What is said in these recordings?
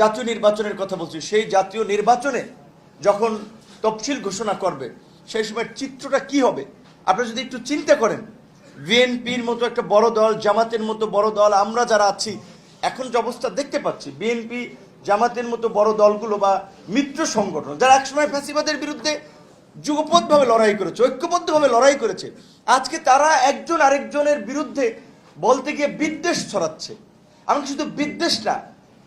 জাতীয় নির্বাচনের কথা বলছি, সেই জাতীয় নির্বাচনে যখন তফসিল ঘোষণা করবে, সেই সময় চিত্রটা কি হবে? আপনারা যদি একটু চিন্তা করেন, বিএনপির মতো একটা বড় দল, জামাতের মতো বড় দল, আমরা যারা আছি, এখন যে অবস্থা দেখতে পাচ্ছি, বিএনপি, জামাতের মতো বড় দলগুলো বা মিত্র সংগঠন, যারা একসময় ফ্যাসিবাদের বিরুদ্ধে যুগপথভাবে লড়াই করেছে, ঐক্যবদ্ধভাবে লড়াই করেছে, আজকে তারা একজন আরেকজনের বিরুদ্ধে বলতে গিয়ে বিদ্বেষ ছড়াচ্ছে। এমনকি শুধু বিদ্বেষ না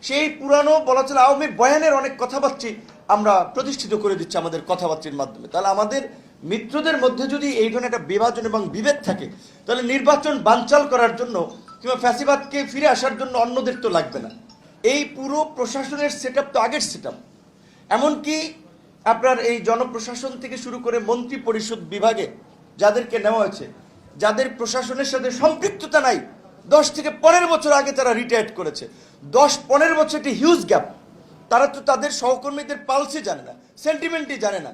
সেই পুরানো বলা চলে আওয়ামী বয়ানের অনেক কথাবার্তি আমরা প্রতিষ্ঠিত করে দিচ্ছি আমাদের কথাবার্তির মাধ্যমে। তাহলে আমাদের মিত্রদের মধ্যে যদি এই ধরনের একটা বিভাজন এবং বিভেদ থাকে, তাহলে নির্বাচন বানচাল করার জন্য কিংবা ফ্যাসিবাদকে ফিরে আসার জন্য অন্যদের তো লাগবে না। এই পুরো প্রশাসনের সেট তো আগের সেট আপ এমনকি আপনার এই জনপ্রশাসন থেকে শুরু করে মন্ত্রী পরিষদ বিভাগে যাদেরকে নেওয়া হয়েছে, যাদের প্রশাসনের সাথে সম্পৃক্ততা নাই দশ থেকে পনেরো বছর আগে তারা রিটায়ার্ড করেছে। দশ, পনেরো বছর একটি হিউজ গ্যাপ তারা তো তাদের সহকর্মীদের পালসে জানে না সেন্টিমেন্টই জানে না।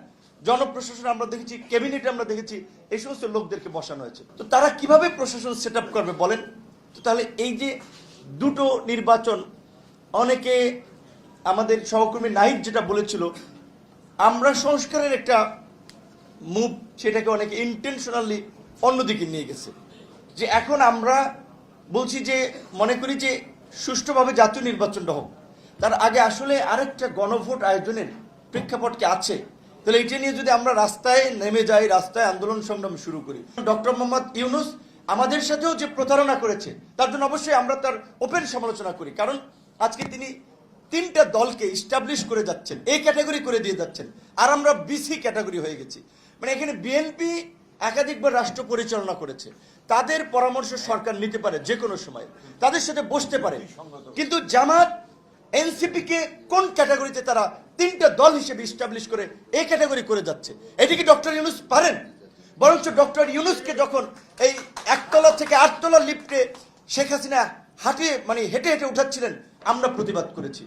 জনপ্রশাসন আমরা দেখেছি ক্যাবিনেটে আমরা দেখেছি, এই সমস্ত লোকদেরকে বসানো হয়েছে। তো তারা কীভাবে প্রশাসন সেট করবে বলেন? তো তাহলে এই যে দুটো নির্বাচন, অনেকে আমাদের সহকর্মী নাহিদ যেটা বলেছিল, আমরা সংস্কারের একটা মুভ সেটাকে অনেকে ইন্টেনশনালি অন্যদিকে নিয়ে গেছে। যে এখন আমরা বলছি যে, মনে করি যে সুষ্ঠুভাবে জাতীয় নির্বাচনটা হোক। তার আগে আসলে আরেকটা গণভোট আয়োজনের প্রেক্ষাপট কি আছে। তাহলে এটা নিয়ে যদি আমরা রাস্তায় নেমে যাই, রাস্তায় আন্দোলন সংগ্রাম শুরু করি। ডক্টর মোহাম্মদ ইউনুস আমাদের সাথেও যে প্রতারণা করেছে, তার জন্য অবশ্যই আমরা তার ওপেন সমালোচনা করি। কারণ আজকে তিনি তিনটা দলকে ইস্টাবলিশ করে যাচ্ছেন এই ক্যাটাগরি করে দিয়ে যাচ্ছেন। আর আমরা বিসি ক্যাটাগরি হয়ে গেছি। মানে এখানে বিএনপি একাধিকবার রাষ্ট্র পরিচালনা করেছে। তাদের পরামর্শ সরকার নিতে পারে যে কোনো সময়। তাদের সাথে বসতে পারে। কিন্তু জামাত, এনসিপি কে কোন ক্যাটাগরিতে তারা তিনটা দল হিসেবে ইস্টাবলিশ করে, এই ক্যাটাগরি করে যাচ্ছে? এটি কি ডক্টর ইউনুস পারেন? বরঞ্চ ডক্টর ইউনুসকে যখন এই একতলা থেকে আটতলা লিফটে শেখ হাসিনা হাঁটে মানে হেঁটে হেঁটে উঠাচ্ছিলেন, আমরা প্রতিবাদ করেছি।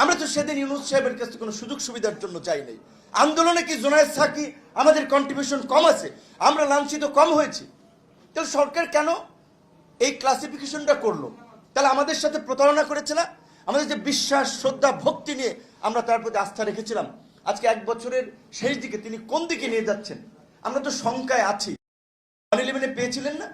আমরা তো সেদিন ইউনুস সাহেবের কাছে কোনো সুযোগ সুবিধার জন্য চাই নাই। আন্দোলনে কি জোনায়েদ সাকি আমাদের কন্ট্রিবিউশন কম আছে? আমরা লাঞ্ছিত কম হয়েছি। তাহলে সরকার কেন এই ক্লাসিফিকেশনটা করল? তাহলে আমাদের সাথে প্রতারণা করেছে না? আমাদের যে বিশ্বাস, শ্রদ্ধা, ভক্তি নিয়ে আমরা তার প্রতি আস্থা রেখেছিলাম। আজকে এক বছরের শেষ দিকে তিনি কোন দিকে নিয়ে যাচ্ছেন? আমরা তো শঙ্কায় আছি। পেয়েছিলেন না?